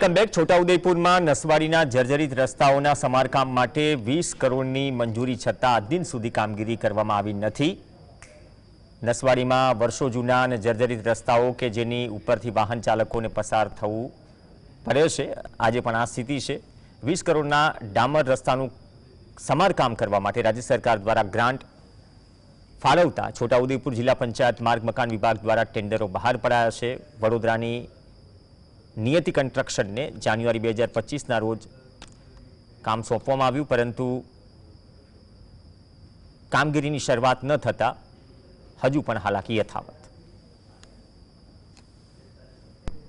Comeback છોટાઉદેપુરમાં નસવાડીના જર્જરિત રસ્તાઓના સમારકામ માટે વીસ કરોડની મંજૂરી છતાં દિન સુધી કામગીરી કરવામાં આવી નથી. નસવાડીમાં વર્ષો જૂના અને જર્જરિત રસ્તાઓ કે જેની ઉપરથી વાહન ચાલકોને પસાર થવું પડે છે, આજે પણ આ સ્થિતિ છે. વીસ કરોડના ડામર રસ્તાનું સમારકામ કરવા માટે રાજ્ય સરકાર દ્વારા ગ્રાન્ટ ફાળવતા છોટાઉદેપુર જિલ્લા પંચાયત માર્ગ મકાન વિભાગ દ્વારા ટેન્ડરો બહાર પડાયા છે. વડોદરાની નિયતિ કન્સ્ટ્રક્શનને જાન્યુઆરી બે હજાર પચીસના રોજ કામ સોંપવામાં આવ્યું, પરંતુ કામગીરીની શરૂઆત ન થતાં હજુ પણ હાલાકી યથાવત.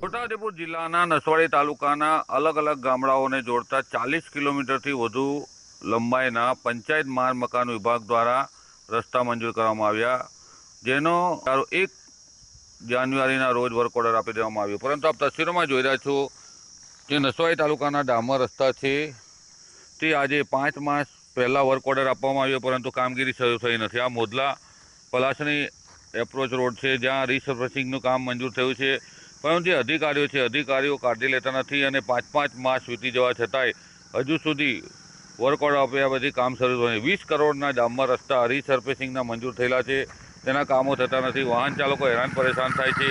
છોટાઉદેપુર જિલ્લાના નસવાડી તાલુકાના અલગ અલગ ગામડાઓને જોડતા ચાલીસ કિલોમીટરથી વધુ લંબાઈના પંચાયત માર્ગ મકાન વિભાગ દ્વારા રસ્તા મંજૂર કરવામાં આવ્યા, જેનો એક જાન્યુઆરીના રોજ વર્ક ઓર્ડર આપી દેવામાં આવ્યો. પરંતુ આપ તસવીરોમાં જોઈ રહ્યા છો જે નસવાઈ તાલુકાના ડામર રસ્તા છે. તે આજે પાંચ માસ પહેલાં વર્ક ઓર્ડર આપવામાં આવ્યો, પરંતુ કામગીરી શરૂ થઈ નથી. આ મોદલા પલાસણી એપ્રોચ રોડ છે, જ્યાં રિસર્ફેસિંગનું કામ મંજૂર થયું છે. પરંતુ જે અધિકારીઓ છે, અધિકારીઓ કાળજી લેતા નથી અને પાંચ પાંચ માસ વીતી જવા છતાંય હજુ સુધી વર્ક ઓર્ડર આપ્યા પછી કામ શરૂ થયું વીસ કરોડના ડામર રસ્તા રિસર્ફેસિંગના મંજૂર થયેલા છે. તેના કામો થતા નથી. વાહન ચાલકો હેરાન પરેશાન થાય છે.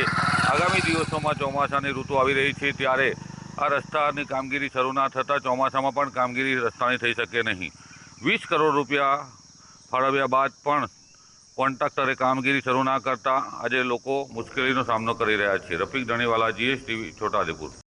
આગામી દિવસોમાં ચોમાસાની ઋતુ આવી રહી છે ત્યારે આ રસ્તાની કામગીરી શરૂ ના થતાં ચોમાસામાં પણ કામગીરી રસ્તાની થઈ શકે નહીં. વીસ કરોડ રૂપિયા ફાળવ્યા બાદ પણ કોન્ટ્રાક્ટરે કામગીરી શરૂ ના કરતા આજે લોકો મુશ્કેલીનો સામનો કરી રહ્યા છે. રફીક ધણીવાલા, જીએસટીવી, છોટાઉદેપુર.